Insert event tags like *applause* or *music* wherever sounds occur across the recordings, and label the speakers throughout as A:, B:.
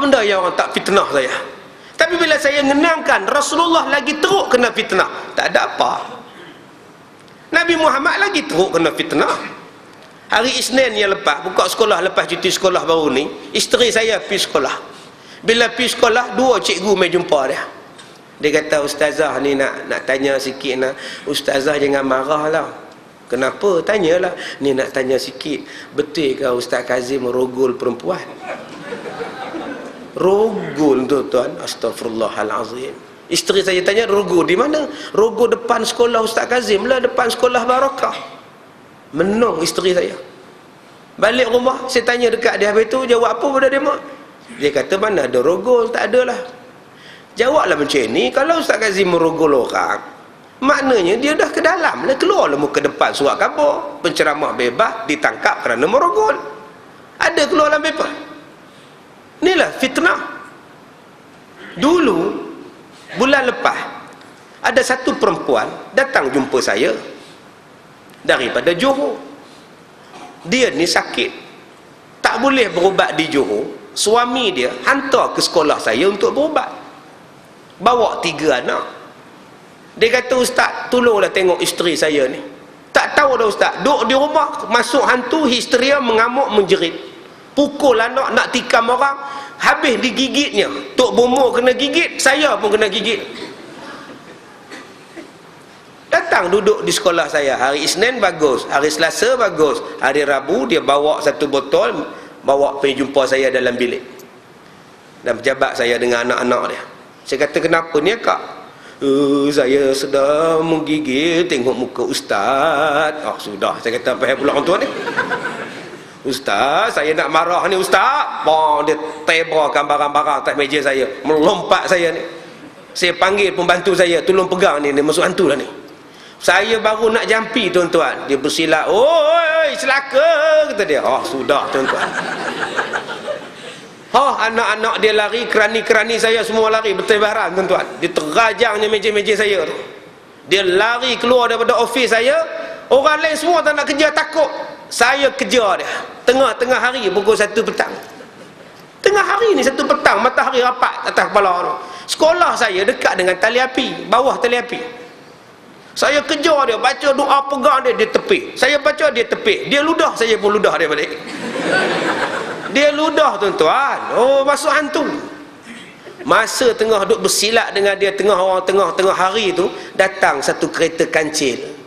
A: benda yang orang tak fitnah saya. Tapi bila saya mengenangkan Rasulullah lagi teruk kena fitnah. Tak ada apa. Nabi Muhammad lagi teruk kena fitnah. Hari Isnin yang lepas buka sekolah lepas cuti sekolah baru ni isteri saya pergi sekolah. Bila pergi sekolah dua cikgu mai jumpa dia. Dia kata ustazah ni nak nak tanya sikit nak ustazah jangan marah lah. Kenapa? Tanyalah. Ni nak tanya sikit. Betul ke ustaz Kazim rogol perempuan rogol tuan-tuan. Astagfirullahalazim isteri saya tanya rogol di mana? Rogol depan sekolah ustaz Kazim lah depan sekolah barakah menung isteri saya. Balik rumah saya tanya dekat dia habis tu jawab apa pada dia mak? Dia kata mana ada rogol tak ada lah. Jawablah macam ni kalau Ustaz Kazim merogol orang maknanya dia dah ke dalam lah keluar lah muka depan surat khabar. Penceramah bebas ditangkap kerana merogol. Ada keluar dalam paper inilah fitnah. Dulu bulan lepas ada satu perempuan datang jumpa saya daripada Johor. Dia ni sakit. Tak boleh berubat di Johor. Suami dia hantar ke sekolah saya untuk berubat. Bawa tiga anak. Dia kata ustaz tolonglah tengok isteri saya ni. Tak tahu dah ustaz. Duduk di rumah masuk hantu histeria mengamuk menjerit pukul anak nak tikam orang habis digigitnya. Tok bomo kena gigit saya pun kena gigit. Datang duduk di sekolah saya. Hari Isnin bagus hari Selasa bagus hari Rabu dia bawa satu botol bawa pergi jumpa saya dalam bilik. Dan pejabat saya dengan anak-anak dia. Saya kata kenapa ni kak? Uh, saya sedang menggigil tengok muka ustaz. Oh sudah. Saya kata apa pula orang tua ni ustaz saya nak marah ni ustaz. Oh, dia tebrakan barang-barang atas meja saya. Melompat saya ni. Saya panggil pembantu saya tolong pegang ni dia masuk hantu lah ni. Saya baru nak jampi tuan-tuan. Dia bersilat oi celaka kata dia. Oh sudah tuan-tuan. *laughs* Oh anak-anak dia lari kerani-kerani saya semua lari bertebaran tuan-tuan. Dia terajangnya meja-meja saya tu. Dia lari keluar daripada ofis saya. Orang lain semua tak nak kerja takut saya kejar dia. Tengah-tengah hari pukul satu petang. Tengah hari ni satu petang matahari rapat atas kepala tu sekolah saya dekat dengan tali api bawah tali api. Saya kejar dia baca doa pegang dia dia tepik. Saya baca dia tepik. Dia ludah saya pun ludah dia balik. Dia ludah tuan-tuan. Oh masuk hantu. Masa tengah duduk bersilat dengan dia tengah orang tengah-tengah hari tu datang satu kereta kancil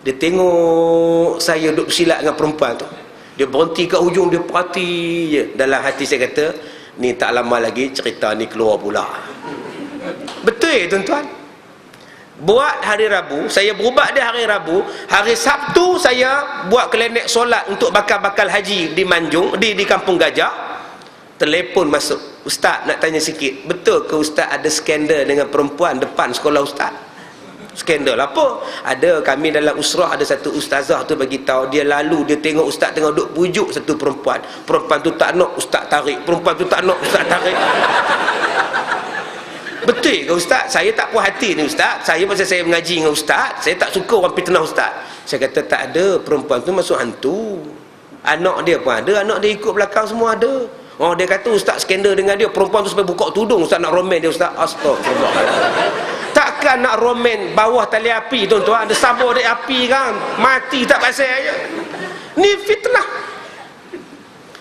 A: dia tengok saya duduk bersilat dengan perempuan tu. Dia berhenti kat hujung dia perhati je. Dalam hati saya kata ni tak lama lagi cerita ni keluar pula. Betul tuan-tuan? Buat hari Rabu saya berubat di hari Rabu. Hari Sabtu saya buat kelenek solat untuk bakal-bakal haji di Manjung di di Kampung Gajah. Telefon masuk. Ustaz nak tanya sikit. Betul ke ustaz ada skandal dengan perempuan depan sekolah ustaz skandal. Apa? Ada kami dalam usrah ada satu ustazah tu bagi tahu dia lalu dia tengok ustaz tengah duduk pujuk satu perempuan. Perempuan tu tak nak ustaz tarik. Perempuan tu tak nak ustaz tarik. Betul ke ustaz? Saya tak puas hati ni ustaz. Saya pasal saya mengaji dengan ustaz saya tak suka orang fitnah ustaz. Saya kata tak ada perempuan tu masuk hantu. Anak dia pun ada anak dia ikut belakang semua ada. Oh dia kata ustaz skandal dengan dia perempuan tu sampai buka tudung ustaz nak romen dia ustaz. Astagfirullah takkan nak romen bawah tali api tuan-tuan. Ada sabur dari api kan. Mati tak pasal aja ni fitnah.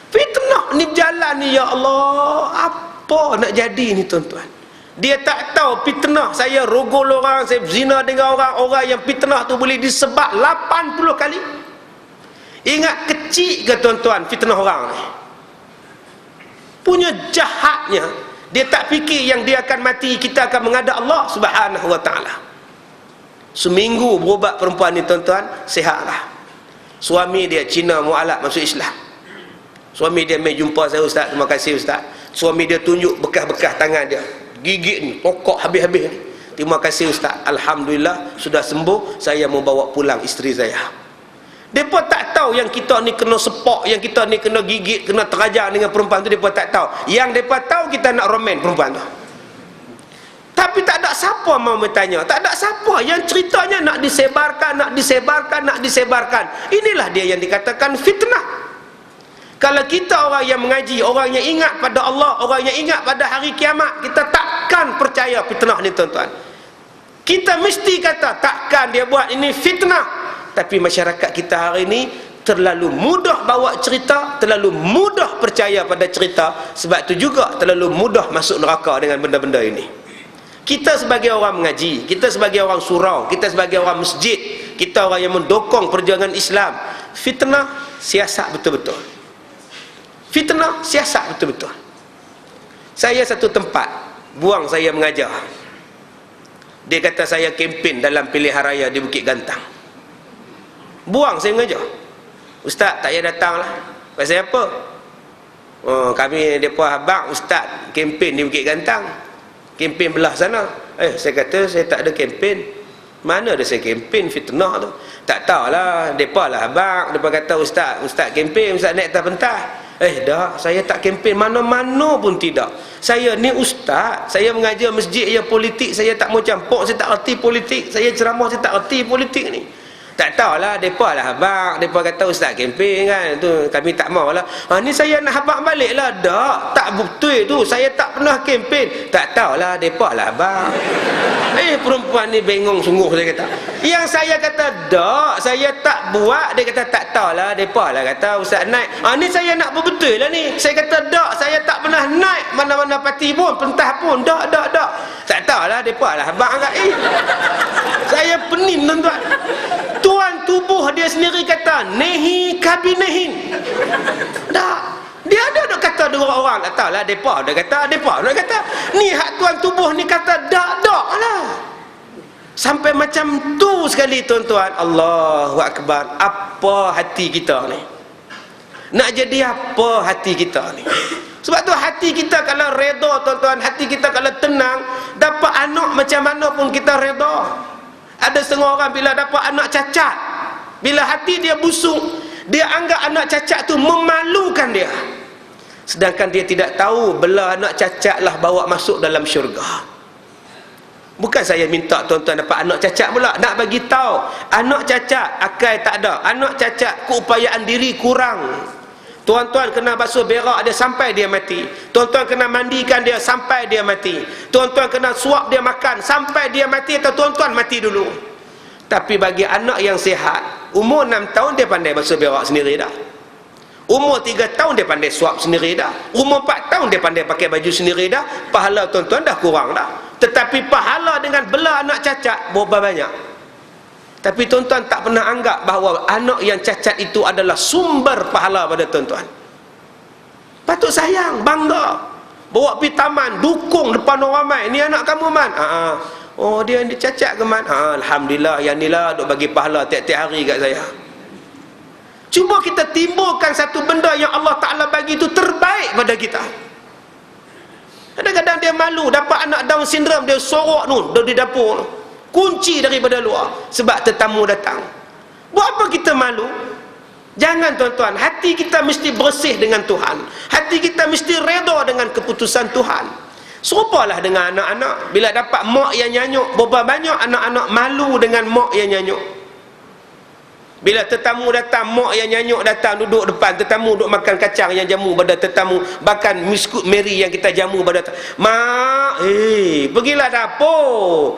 A: Fitnah ni jalan ni ya Allah. Apa nak jadi ni tuan-tuan? Dia tak tahu fitnah saya rogol orang saya zina dengan orang. Orang yang fitnah tu boleh disebab 80 kali. Ingat kecil ke tuan-tuan fitnah orang ni? Punya jahatnya dia tak fikir yang dia akan mati kita akan menghadap Allah subhanahu wa ta'ala. Seminggu berubat perempuan ni tuan-tuan sihatlah suami dia Cina mu'alak masuk Islam. Suami dia mai jumpa saya ustaz. Terima kasih ustaz. Suami dia tunjuk bekas-bekas tangan dia. Gigit ni pokok habis-habis ni. Terima kasih ustaz. Alhamdulillah sudah sembuh. Saya mau bawa pulang isteri saya. Mereka tak tahu yang kita ni kena sepak yang kita ni kena gigit kena terajar dengan perempuan tu mereka tak tahu. Yang mereka tahu kita nak romen perempuan tu. Tapi tak ada siapa mau bertanya. Tak ada siapa yang ceritanya nak disebarkan nak disebarkan nak disebarkan. Inilah dia yang dikatakan fitnah. Kalau kita orang yang mengaji orang yang ingat pada Allah orang yang ingat pada hari kiamat kita takkan percaya fitnah ni tuan-tuan. Kita mesti kata takkan dia buat ini fitnah. Tapi masyarakat kita hari ini terlalu mudah bawa cerita terlalu mudah percaya pada cerita sebab itu juga terlalu mudah masuk neraka dengan benda-benda ini. Kita sebagai orang mengaji kita sebagai orang surau kita sebagai orang masjid kita orang yang mendokong perjuangan Islam fitnah siasat betul-betul. Fitnah siasat betul-betul. Saya satu tempat buang saya mengajar. Dia kata saya kempen dalam pilihan raya di Bukit Gantang. Buang saya mengajar Ustaz tak payah datang lah. Pasal apa? Oh, kami mereka abang Ustaz kempen di Bukit Gantang. Kempen belah sana. Eh saya kata saya tak ada kempen. Mana ada saya kempen? Fitnah tu. Tak tahulah Mereka lah abang Mereka kata Ustaz Ustaz kempen Ustaz naik atas pentah Eh dah, saya tak kempen. Mana-mana pun tidak. Saya ni ustaz, saya mengajar masjid ya politik, saya tak mau campur, saya tak erti politik. Saya ceramah saya tak erti politik ni tak tahulah depa lah abang depa kata ustaz kempen kan tu kami tak mau lah. Ha ni saya nak habaq balik lah dak tak betul tu saya tak pernah kempen. Tak tahulah depa lah abang *laughs* eh perempuan ni bengong sungguh saya kata. Yang saya kata dak saya tak buat dia kata tak tahulah depa lah kata ustaz naik. Ha ni saya nak betul lah ni. Saya kata dak saya tak pernah naik mana-mana parti pun pentah pun dak dak dak. Tak tahulah depa lah abang kat eh *laughs* saya pening tuan-tuan. tuan tubuh dia sendiri kata nehi kabinehin tak. Dia ada nak kata dua orang. Tak tahu lah mereka dia kata mereka dia kata ni hak tuan tubuh ni kata dak dak lah. Sampai macam tu sekali tuan-tuan. Allahu Akbar. Apa hati kita ni? Nak jadi apa hati kita ni? Sebab tu hati kita kalau reda tuan-tuan hati kita kalau tenang dapat anak macam mana pun kita reda. Ada setengah orang bila dapat anak cacat bila hati dia busuk dia anggap anak cacat tu memalukan dia sedangkan dia tidak tahu bela anak cacat lah bawa masuk dalam syurga bukan saya minta tuan-tuan dapat anak cacat pula nak bagi tahu anak cacat akal tak ada anak cacat keupayaan diri kurang Tuan-tuan kena basuh berak dia sampai dia mati. Tuan-tuan kena mandikan dia sampai dia mati. Tuan-tuan kena suap dia makan sampai dia mati atau tuan-tuan mati dulu. Tapi bagi anak yang sihat, umur 6 tahun dia pandai basuh berak sendiri dah. Umur 3 tahun dia pandai suap sendiri dah. Umur 4 tahun dia pandai pakai baju sendiri dah. Pahala tuan-tuan dah kurang dah. Tetapi pahala dengan bela anak cacat berapa banyak? Tapi tuan-tuan tak pernah anggap bahawa anak yang cacat itu adalah sumber pahala pada tuan-tuan. Patut sayang, bangga. Bawa pergi taman, dukung depan orang ramai. Ini anak kamu man. Ha -ha. Oh dia dia cacat ke man? Ha, Alhamdulillah yang inilah duk bagi pahala tiap-tiap hari kat saya. Cuma kita timbulkan satu benda yang Allah Ta'ala bagi itu terbaik pada kita. Kadang-kadang dia malu dapat anak Down syndrome dia sorok tu di dapur kunci daripada luar sebab tetamu datang buat apa kita malu jangan tuan-tuan hati kita mesti bersih dengan Tuhan hati kita mesti reda dengan keputusan Tuhan serupalah dengan anak-anak bila dapat mak yang nyanyuk berapa banyak anak-anak malu dengan mak yang nyanyuk bila tetamu datang, mak yang nyanyuk datang duduk depan, tetamu duduk makan kacang yang jamu pada tetamu, bahkan biskut Mary yang kita jamu pada. Mak, eh, pergilah dapur.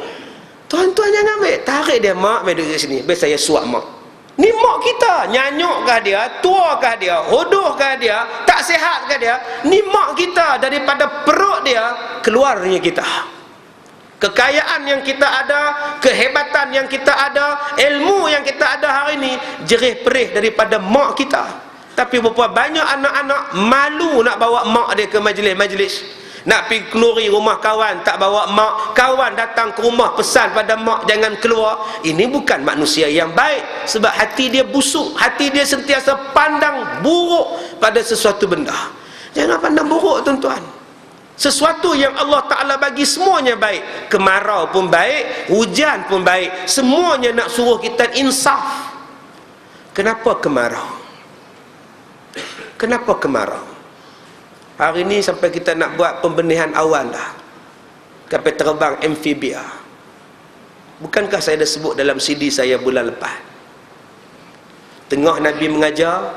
A: Tuan-tuan jangan ambil. Tarik dia mak mai duduk sini. Biar saya suap mak. Ni mak kita. Nyanyukkah dia? Tuakah dia? Hodohkah dia? Tak sihatkah dia? Ni mak kita daripada perut dia keluarnya kita. Kekayaan yang kita ada, kehebatan yang kita ada, ilmu yang kita ada hari ini jerih perih daripada mak kita. Tapi berapa banyak anak-anak malu nak bawa mak dia ke majlis-majlis nak pergi keluri rumah kawan tak bawa mak. Kawan datang ke rumah pesan pada mak jangan keluar. Ini bukan manusia yang baik sebab hati dia busuk. Hati dia sentiasa pandang buruk pada sesuatu benda. Jangan pandang buruk tuan-tuan. Sesuatu yang Allah Ta'ala bagi semuanya baik. Kemarau pun baik hujan pun baik. Semuanya nak suruh kita insaf. Kenapa kemarau? Kenapa kemarau hari ni sampai kita nak buat pembenihan awan dah. Kapal terbang amfibia bukankah saya dah sebut dalam CD saya bulan lepas? Tengah Nabi mengajar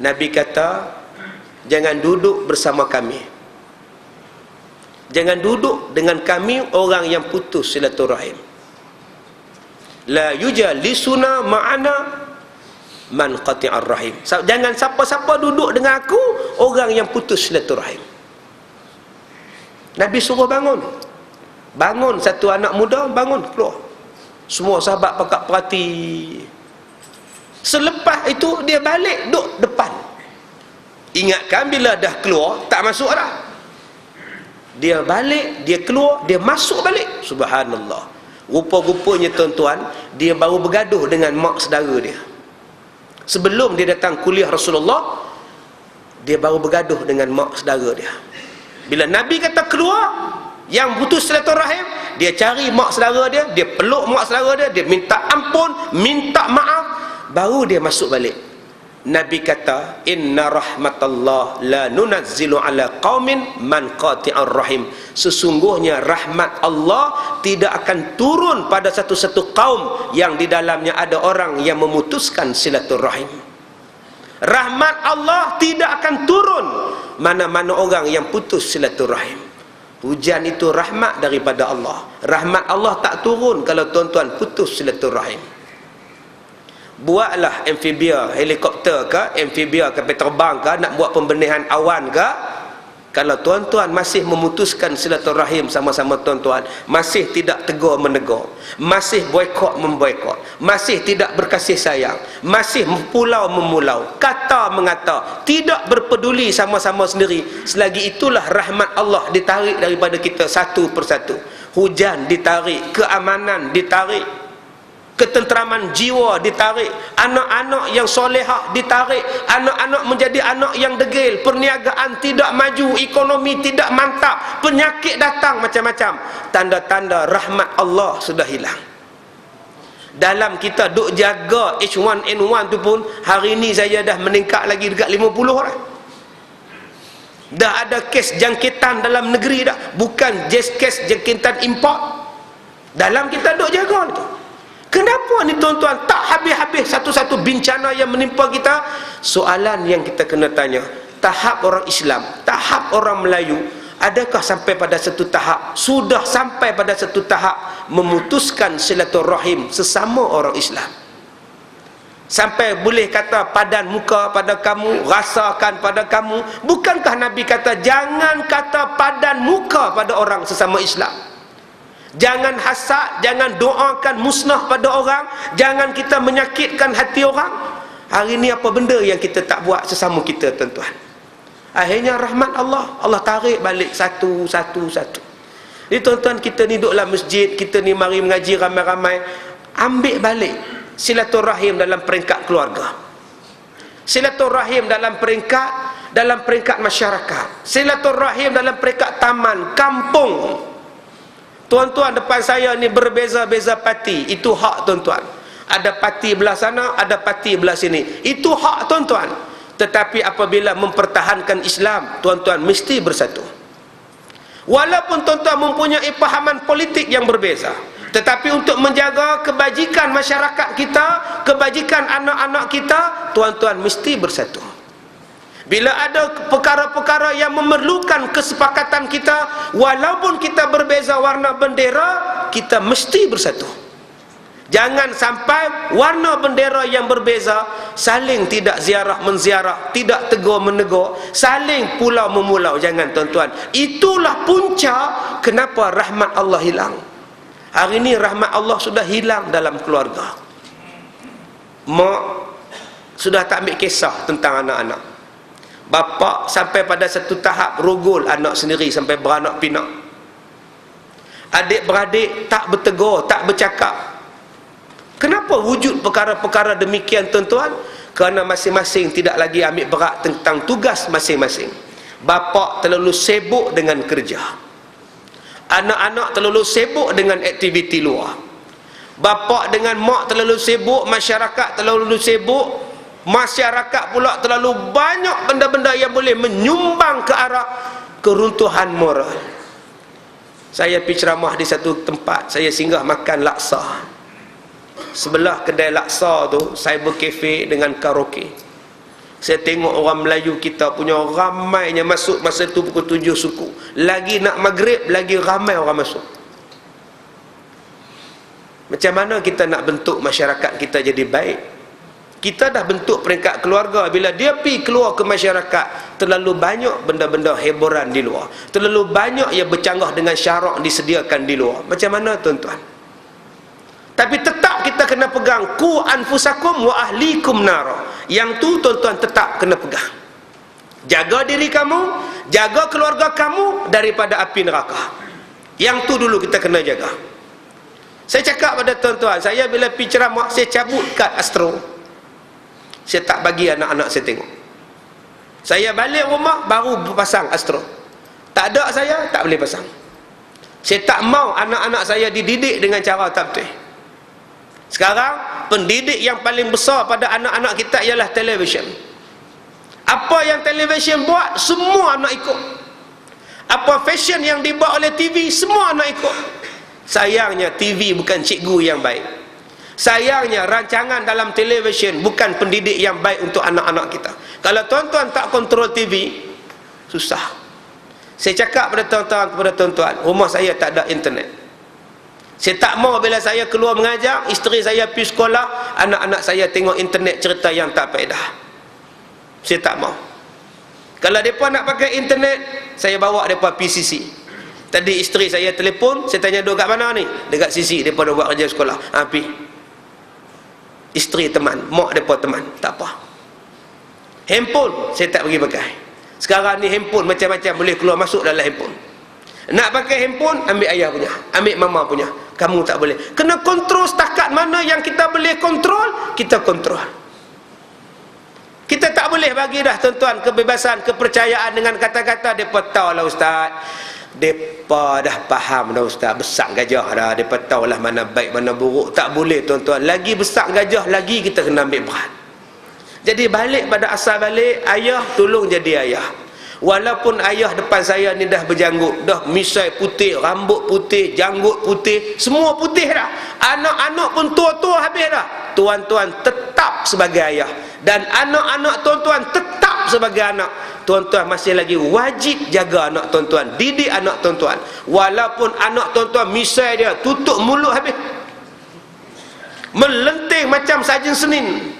A: Nabi kata jangan duduk bersama kami. Jangan duduk dengan kami orang yang putus silaturahim. La yujalisuna ma'ana man qati'ar rahim jangan siapa-siapa duduk dengan aku orang yang putus silaturahim. Nabi suruh bangun. Bangun satu anak muda bangun keluar. Semua sahabat pakat perhati. Selepas itu dia balik duduk depan. Ingatkan bila dah keluar tak masuk dah. Dia balik dia keluar dia masuk balik. Subhanallah. Rupa-rupanya tuan-tuan dia baru bergaduh dengan mak saudara dia sebelum dia datang kuliah Rasulullah dia baru bergaduh dengan mak saudara dia. Bila Nabi kata keluar yang putus silaturahim dia cari mak saudara dia dia peluk mak saudara dia dia minta ampun minta maaf baru dia masuk balik Nabi kata inna rahmatallah la nunazzilu ala qaumin man qati'ar rahim. Sesungguhnya rahmat Allah tidak akan turun pada satu-satu kaum yang di dalamnya ada orang yang memutuskan silaturahim. Rahmat Allah tidak akan turun mana-mana orang yang putus silaturahim. Hujan itu rahmat daripada Allah. Rahmat Allah tak turun kalau tuan-tuan putus silaturahim buatlah amfibia helikopter ke amfibia kapal terbang ke nak buat pembenihan awan ke kalau tuan-tuan masih memutuskan silaturahim sama-sama tuan-tuan masih tidak tegur menegur masih boykot memboykot masih tidak berkasih sayang masih pulau memulau kata mengata tidak berpeduli sama-sama sendiri selagi itulah rahmat Allah ditarik daripada kita satu persatu. Hujan ditarik keamanan ditarik ketenteraman jiwa ditarik. Anak-anak yang solehah ditarik. Anak-anak menjadi anak yang degil. Perniagaan tidak maju. Ekonomi tidak mantap. Penyakit datang macam-macam. Tanda-tanda rahmat Allah sudah hilang. Dalam kita duk jaga H1N1 tu pun hari ni saya dah meningkat lagi dekat 50 dah dah ada kes jangkitan dalam negeri dah. Bukan just kes jangkitan import. Dalam kita duk jaga tu Kenapa ni tuan-tuan tak habis-habis satu-satu bencana yang menimpa kita? Soalan yang kita kena tanya. Tahap orang Islam, tahap orang Melayu, adakah sampai pada satu tahap, sudah sampai pada satu tahap memutuskan silaturahim sesama orang Islam? Sampai boleh kata padan muka pada kamu, rasakan pada kamu. Bukankah Nabi kata jangan kata padan muka pada orang sesama Islam? Jangan hasad, jangan doakan musnah pada orang, jangan kita menyakitkan hati orang. Hari ini apa benda yang kita tak buat sesama kita tuan-tuan? Akhirnya rahmat Allah, Allah tarik balik satu satu satu. Ini tuan-tuan kita ni duduk dalam masjid, kita ni mari mengaji ramai-ramai, ambil balik silaturahim dalam peringkat keluarga. Silaturahim dalam peringkat dalam peringkat masyarakat. Silaturahim dalam peringkat taman, kampung, Tuan-tuan depan saya ni berbeza-beza parti. Itu hak tuan-tuan. Ada parti belah sana, ada parti belah sini. Itu hak tuan-tuan. Tetapi apabila mempertahankan Islam, tuan-tuan mesti bersatu. Walaupun tuan-tuan mempunyai pahaman politik yang berbeza. Tetapi untuk menjaga kebajikan masyarakat kita, kebajikan anak-anak kita, tuan-tuan mesti bersatu. Bila ada perkara-perkara yang memerlukan kesepakatan kita Walaupun kita berbeza warna bendera Kita mesti bersatu. Jangan sampai warna bendera yang berbeza Saling tidak ziarah menziarah Tidak tegur menegur Saling pulau memulau. Jangan tuan-tuan. Itulah punca kenapa rahmat Allah hilang. Hari ini rahmat Allah sudah hilang dalam keluarga. Mak sudah tak ambil kisah tentang anak-anak Bapa sampai pada satu tahap rogol anak sendiri sampai beranak pinak. Adik-beradik tak bertegur, tak bercakap. Kenapa wujud perkara-perkara demikian tuan-tuan? Kerana masing-masing tidak lagi ambil berat tentang tugas masing-masing. Bapa terlalu sibuk dengan kerja. Anak-anak terlalu sibuk dengan aktiviti luar. Bapa dengan mak terlalu sibuk, masyarakat terlalu sibuk masyarakat pula terlalu banyak benda-benda yang boleh menyumbang ke arah keruntuhan moral. Saya pergi ceramah di satu tempat saya singgah makan laksa. Sebelah kedai laksa tu cyber cafe dengan karaoke. Saya tengok orang Melayu kita punya ramainya masuk masa tu pukul tujuh suku. Lagi nak maghrib lagi ramai orang masuk. Macam mana kita nak bentuk masyarakat kita jadi baik kita dah bentuk peringkat keluarga. Bila dia pi keluar ke masyarakat terlalu banyak benda-benda hiburan di luar. Terlalu banyak yang bercanggah dengan syarak disediakan di luar. Macam mana tuan-tuan? Tapi tetap kita kena pegang. Ku anfusakum wa ahlikum nara. Yang tu tuan-tuan tetap kena pegang. Jaga diri kamu jaga keluarga kamu daripada api neraka. Yang tu dulu kita kena jaga. Saya cakap pada tuan-tuan saya bila pergi ceramah saya cabut kad astro saya tak bagi anak-anak saya tengok saya balik rumah baru pasang astro tak ada saya tak boleh pasang saya tak mau anak-anak saya dididik dengan cara tak betul sekarang pendidik yang paling besar pada anak-anak kita ialah televisyen. Apa yang televisyen buat semua anak ikut. Apa fashion yang dibuat oleh TV semua anak ikut. Sayangnya TV bukan cikgu yang baik. Sayangnya rancangan dalam televisyen bukan pendidik yang baik untuk anak-anak kita. Kalau tuan-tuan tak kontrol TV susah. Saya cakap pada tuan-tuan kepada tuan-tuan, rumah saya tak ada internet. Saya tak mau bila saya keluar mengajar, isteri saya pergi sekolah, anak-anak saya tengok internet cerita yang tak faedah. Saya tak mau. Kalau mereka nak pakai internet, saya bawa mereka PCC. Tadi isteri saya telefon, saya tanya duduk kat mana ni? Dekat sisi, mereka dah buat kerja sekolah. Ha, pergi. Isteri teman, mak mereka teman. Tak apa. Handphone, saya tak pergi pakai. Sekarang ni handphone macam-macam boleh keluar masuk dalam handphone. Nak pakai handphone, ambil ayah punya. Ambil mama punya kamu tak boleh kena kontrol setakat mana yang kita boleh kontrol kita kontrol kita tak boleh bagi dah tuan-tuan kebebasan kepercayaan dengan kata-kata mereka tahu lah ustaz mereka dah faham dah ustaz. Besar gajah dah. Mereka tahu lah mana baik mana buruk. Tak boleh tuan-tuan. Lagi besar gajah lagi kita kena ambil berat. Jadi balik pada asal balik ayah tolong jadi ayah. Walaupun ayah depan saya ni dah berjanggut Dah misai putih, rambut putih, janggut putih Semua putih dah. Anak-anak pun tua-tua habis dah. Tuan-tuan tetap sebagai ayah. Dan anak-anak tuan-tuan tetap sebagai anak Tuan-tuan masih lagi wajib jaga anak tuan-tuan Didik anak tuan-tuan. Walaupun anak tuan-tuan misai dia Tutup mulut habis. Melenting macam sajen senin.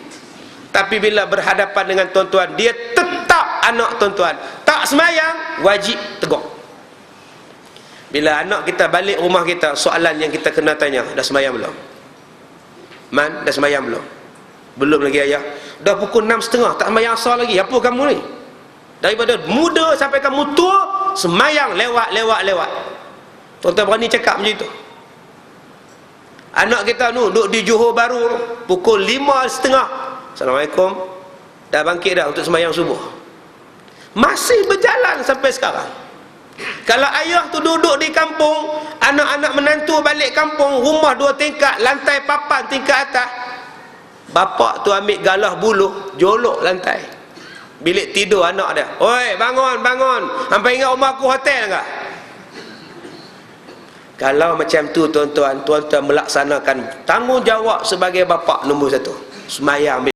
A: Tapi bila berhadapan dengan tuan-tuan Dia tetap anak tuan-tuan. Tak semayang wajib tegur. Bila anak kita balik rumah kita soalan yang kita kena tanya dah semayang belum? Man dah semayang belum? Belum lagi ayah dah pukul enam setengah tak semayang asal lagi. Apa kamu ni? Daripada muda sampai kamu tua semayang lewat lewat lewat. Tuan-tuan berani cakap macam itu? Anak kita nu duduk di Johor Baru pukul lima setengah. Assalamualaikum. Dah bangkit dah untuk semayang subuh. Masih berjalan sampai sekarang. Kalau ayah tu duduk di kampung anak-anak menantu balik kampung rumah dua tingkat lantai papan tingkat atas bapak tu ambil galah buluh jolok lantai. Bilik tidur anak dia. Oi bangun bangun. Sampai ingat rumah aku hotel enggak? Kalau macam tu tuan-tuan. Tuan-tuan melaksanakan tanggungjawab sebagai bapak nombor satu. Semayang